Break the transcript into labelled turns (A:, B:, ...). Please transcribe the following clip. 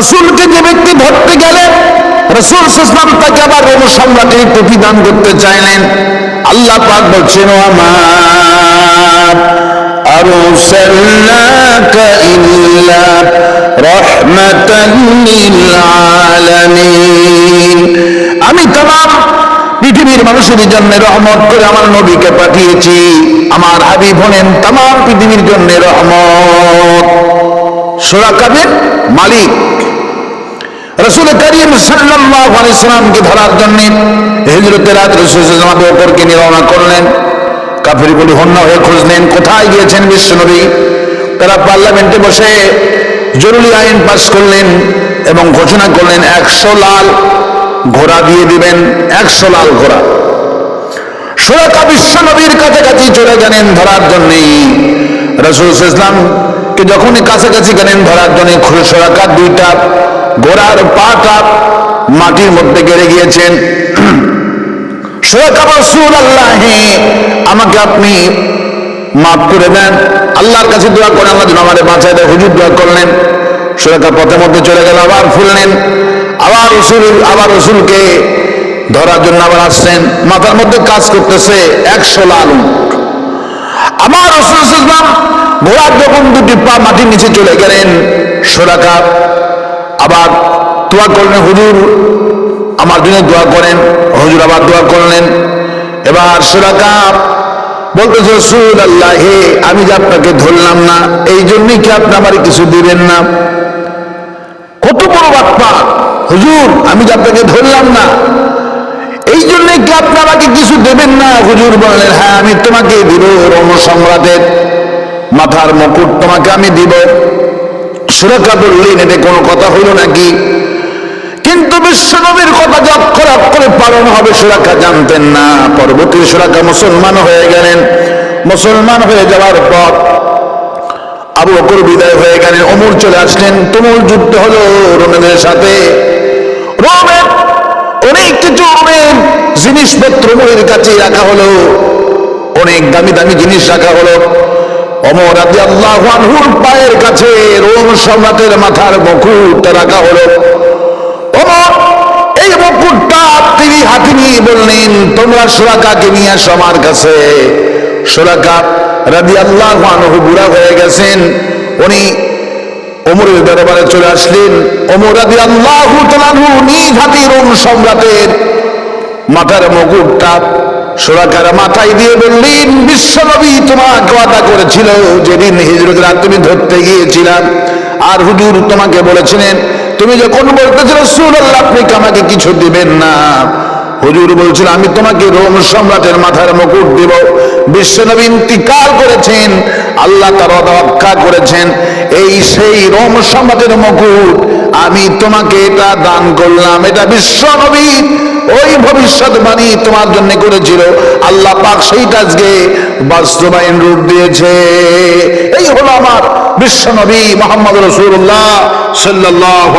A: রসুলকে যে ব্যক্তি ধরতে গেলে রসুল ইসলাম তাকে আবার রোম সম্রাটের টুপি দান করতে চাইলেন আল্লাহ পাক বলছেন ও আমার أرسلناك إلا رحمة للعالمين আমি তাম পৃথিবীর মানুষের জন্য রহমত করে আমার নবীকে পাঠিয়েছি আমার হাবিব হলেন তাম পৃথিবীর জন্য রহমত সোরা কাদের মালিক রসুল করিম সাল্লাল্লাহু আলাইহি সাল্লামকে ধরার জন্য হিজরতের রাত রাসূল আলাইহি ওপরকে রওনা করলেন। কাফির বলি হন্না হয়ে খোঁজ নেন, কোথায় গিয়েছেন বিশ্বনবী? তারা পার্লামেন্টে বসে জরুরি আইন পাশ করলেন এবং ঘোষণা করলেন, একশো লাল ঘোড়া দিয়ে দিবেন, একশো লাল ঘোড়া। সুরাকা বিশ্ব নবীর কাছাকাছি চলে গেলেন ধরার জন্যে রসুল ইসলামকে যখনই কাছাকাছি গেলেন ধরার জন্য সুরাকা দুইটা ঘোড়ার পাটা মাটির মধ্যে গেড়ে গিয়েছেন। আমাকে আপনি মাফ করে দেন। আল্লাহর কাছে দোয়া করে আল্লাহ যেন আমাদের বাঁচায় দেয়। হুজুর দোয়া করলেন। সুরাকা পথের মধ্যে চলে গেল, আবার ফুললেন আবার রসুল, আবার রসুলকে ধরার জন্য আবার আসছেন। মাথার মধ্যে কাজ করতেছে একশো লাল আমার রসুল ঘোড়ার যখন দুটি পা মাটির নিচে চলে গেলেন সোরাকা আবার দোয়া করলেন, হুজুর, আমার জন্য দোয়া করেন। হুজুর আবার দোয়া করলেন। এবার সোরাকা বলতেছে রসুল আল্লাহ হে আমি যে আপনাকে ধরলাম না, এই জন্যই কি আপনি আমার কিছু দিবেন না? কত বড় বাপ্পা হুজুর, আমি যে আপনাকে ধরলাম না, এই জন্য কি আপনি আমাকে কিছু দেবেন না? হুজুর বললেন হ্যাঁ আমি তোমাকে দিব রোম সম্রাটের মাথার মুকুট, তোমাকে আমি দিব। সুরক্ষা বললেন এতে কোনো কথা হইল নাকি? কিন্তু বিশ্বনবীর কথা অক্ষরে পালন হবে সুরক্ষা জানতেন না। পরবর্তী মুসলমান হয়ে গেলেন। মুসলমান হয়ে যাওয়ার পর আবু বকর বিদায় হয়ে গেলেন, অমর চলে আসলেন। তুমুল যুদ্ধ হলো রোমেদের সাথে। রোমের অনেক কিছু রোমের জিনিসপত্র কাছে রাখা হলো। অনেক দামি দামি জিনিস রাখা হলো। অমর আদি আল্লাহ পায়ের কাছে রোম সম্রাটের মাথার মুকুট রাখা হলো। অমর, এই মুকুটটা তিনি হাতে নিয়ে বললেন, তোমরা সুরাকাকে নিয়ে আসো আমার কাছে। সুরাকা রাদি আল্লাহ বুড়া হয়ে গেছেন। উনি অমরের দরবারে চলে আসলেন। অমর রাদি আল্লাহ নিজ হাতে রোম সম্রাটের মাথার মুকুটটা সোরাকার মাথায় দিয়ে বললেন, বিশ্বনবী তোমাকে ওয়াদা করেছিল, যেদিন হিজরত রাত তুমি ধরতে গিয়েছিলাম। আর হুজুর তোমাকে বলেছিলেন, তুমি যখন বলতেছিল সুর আপনি আমাকে কিছু দিবেন না? হুজুর বলছিল, আমি তোমাকে রোম সম্রাটের মাথার মুকুট দেব। বিশ্বনবী ইন্তিকাল করেছেন, আল্লাহ তার রক্ষা করেছেন। এই সেই রোম সম্রাটের মুকুট আমি তোমাকে এটা দান করলাম, এটা বিশ্বনবী ওই ভবিষ্যৎবাণী তোমার জন্য করেছিল। আল্লাহ পাক সেইটা আজকে বাস্তবায়ন রূপ দিয়েছে। এই হলো আমার বিশ্বনবী মোহাম্মদ রসুল্লাহ সাল্লাহ